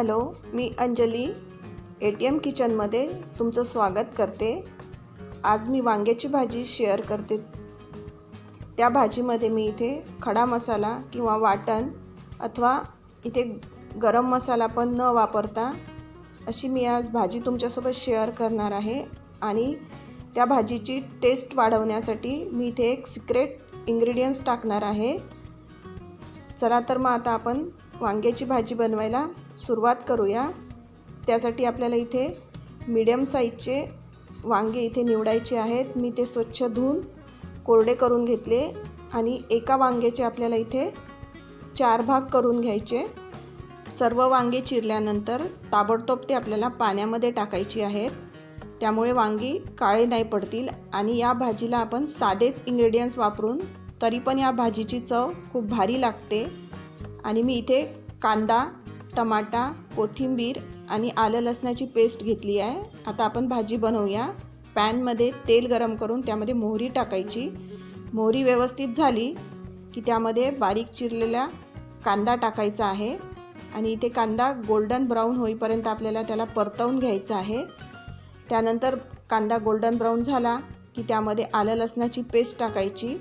Hello मी Anjali. A T M किचनमध्ये तुमचं स्वागत करते. आज मी वांग्याची भाजी शेअर करते. त्या भाजीमध्ये मी इथे खडा मसाला किंवा वाटण अथवा इथे गरम मसाला पण न वापरता अशी मी आज भाजी तुमच्यासोबत शेअर करणार आहे आणि त्या भाजीची टेस्ट वाढवण्यासाठी मी इथे एक सिक्रेट इंग्रेडियंट्स टाकणार आहे. चला तर मग आता आपण वांग्याची भाजी बनवायला सुरुवात करूया. त्यासाठी आपल्याला इथे मीडियम साईजचे वांगे इथे निवडायचे आहेत. मी ते स्वच्छ धुवून कोरडे करून घेतले आणि एका वांग्याचे आपल्याला इथे चार भाग करून घ्यायचे. सर्व वांगे चिरल्यानंतर ताबडतोब ते आपल्याला पाण्यामध्ये टाकायची आहेत. त्यामुळे वांगी काळे नाही पडतील आणि या भाजीला आपण साधेच इंग्रेडियंट्स वापरून तरी पण या भाजीची चव खूप भारी लागते. आणि मी इथे कांदा टमाटा कोथिंबीर आणि आलं लसणाची पेस्ट घेतली आहे. आता आपण भाजी बनवूया. पॅनमध्ये तेल गरम करून त्यामध्ये मोहरी टाकायची. मोहरी व्यवस्थित झाली की त्यामध्ये बारीक चिरलेला कांदा टाकायचा आहे. आणि इथे कांदा गोल्डन ब्राऊन होईपर्यंत आपल्याला त्याला परतवून घ्यायचा आहे. त्यानंतर कांदा गोल्डन ब्राऊन झाला की त्यामध्ये आलं लसणाची पेस्ट टाकायची.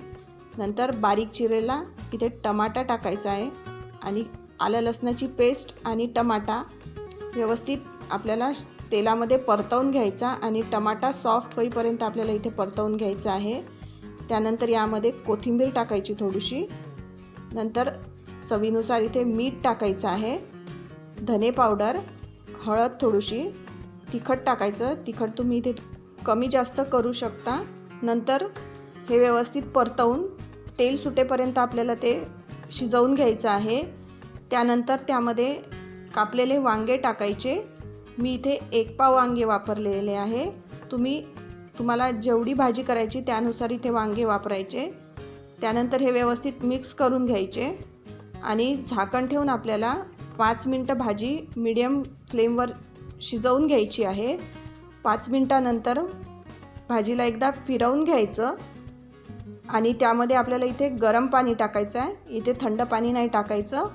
नंतर बारीक चिरेला इथे टमाटा टाकायचा आहे आणि आलं लसणाची पेस्ट आणि टमाटा व्यवस्थित आपल्याला तेलामध्ये परतवून घ्यायचा आणि टमाटा सॉफ्ट होईपर्यंत आपल्याला इथे परतवून घ्यायचा आहे. त्यानंतर यामध्ये कोथिंबीर टाकायची थोडीशी. नंतर चवीनुसार इथे मीठ टाकायचं आहे. धने पावडर हळद थोडीशी तिखट टाकायचं. तिखट तुम्ही इथे कमी जास्त करू शकता. नंतर हे व्यवस्थित परतवून तेल सुटेपर्यंत आपल्याला ते शिजवून घ्यायचं आहे. त्यानंतर त्यामध्ये कापलेले वांगे टाकायचे. मी इथे एक पाव वांगे वापरलेले आहे. तुम्ही तुम्हाला जेवढी भाजी करायची त्यानुसार इथे वांगे वापरायचे. त्यानंतर हे व्यवस्थित मिक्स करून घ्यायचे. आणि झाकण ठेवून आपल्याला पाच मिनटं भाजी मिडियम फ्लेमवर शिजवून घ्यायची आहे. पाच मिनटानंतर भाजीला एकदा फिरवून घ्यायचं. आणि त्यामध्ये आपल्याला इथे गरम पाणी टाकायचं आहे. इथे थंड पाणी नाही टाकायचं.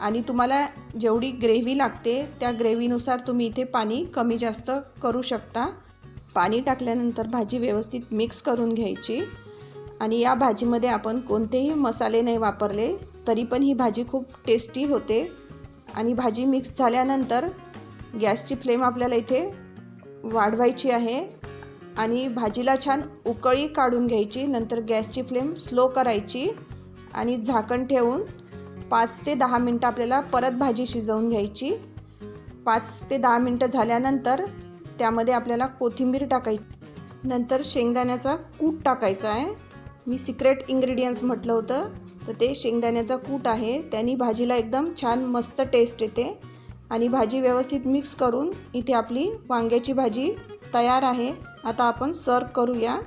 आणि तुम्हाला जेवढी ग्रेव्ही लागते त्या ग्रेव्हीनुसार तुम्ही इथे पाणी कमी जास्त करू शकता. पाणी टाकल्यानंतर भाजी व्यवस्थित मिक्स करून घ्यायची. आणि या भाजीमध्ये आपण कोणतेही मसाले नाही वापरले तरी पण ही भाजी खूप टेस्टी होते. आणि भाजी मिक्स झाल्यानंतर गॅसची फ्लेम आपल्याला इथे वाढवायची आहे. आणि भाजीला छान उकळी काढून घ्यायची नंतर गॅसची फ्लेम स्लो करायची आणि झाकण ठेवून पाच ते दहा मिनटं आपल्याला परत भाजी शिजवून घ्यायची. पाच ते दहा मिनटं झाल्यानंतर त्यामध्ये आपल्याला कोथिंबीर टाकायची. नंतर शेंगदाण्याचा कूट टाकायचा आहे. मी सिक्रेट इंग्रेडियंट्स म्हटलं होतं तर ते शेंगदाण्याचा कूट आहे. त्यांनी भाजीला एकदम छान मस्त टेस्ट येते. आणि भाजी व्यवस्थित मिक्स करून इथे आपली वांग्याची भाजी तयार आहे. आता आपण सर्व करूया.